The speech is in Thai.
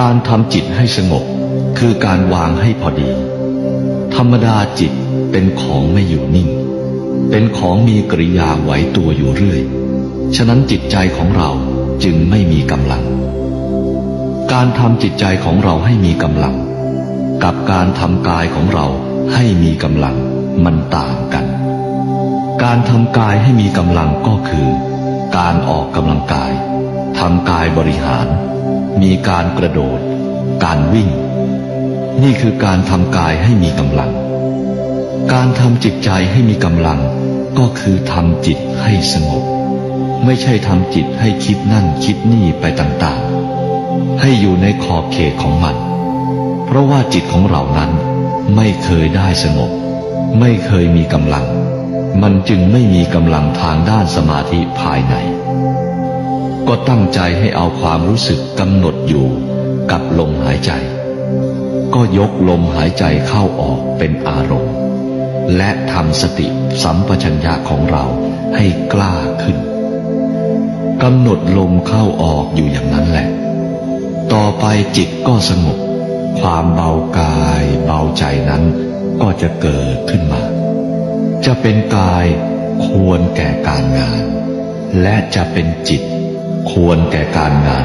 การทำจิตให้สงบคือการวางให้พอดี ธรรมดาจิตเป็นของไม่อยู่นิ่ง เป็นของมีกริยาไหวตัวอยู่เรื่อย ฉะนั้นจิตใจของเราจึงไม่มีกำลัง การทำจิตใจของเราให้มีกำลัง กับการทำกายของเราให้มีกำลังมันต่างกัน การทำกายให้มีกำลังก็คือ การออกกำลังกายทำกายบริหาร มีการกระโดด การวิ่ง นี่คือการทำกายให้มีกำลัง การทำจิตใจให้มีกำลัง ก็คือทำจิตให้สงบ ไม่ใช่ทำจิตให้คิดนั่นคิดนี่ไปต่างๆ ให้อยู่ในขอบเขตของมัน เพราะว่าจิตของเรานั้นไม่เคยได้สงบ ไม่เคยมีกำลัง มันจึงไม่มีกำลังทางด้านสมาธิภายใน ก็ตั้งใจให้เอาความรู้สึกกำหนดอยู่กับลมหายใจ ก็ยกลมหายใจเข้าออกเป็นอารมณ์ และทำสติสัมปชัญญะของเราให้กล้าขึ้นกำหนดลมเข้าออกอยู่อย่างนั้นแหละ ต่อไปจิตก็สงบ ความเบากายเบาใจนั้นก็จะเกิดขึ้นมา จะเป็นกายควรแก่การงาน และจะเป็นจิต ควรแก่การงาน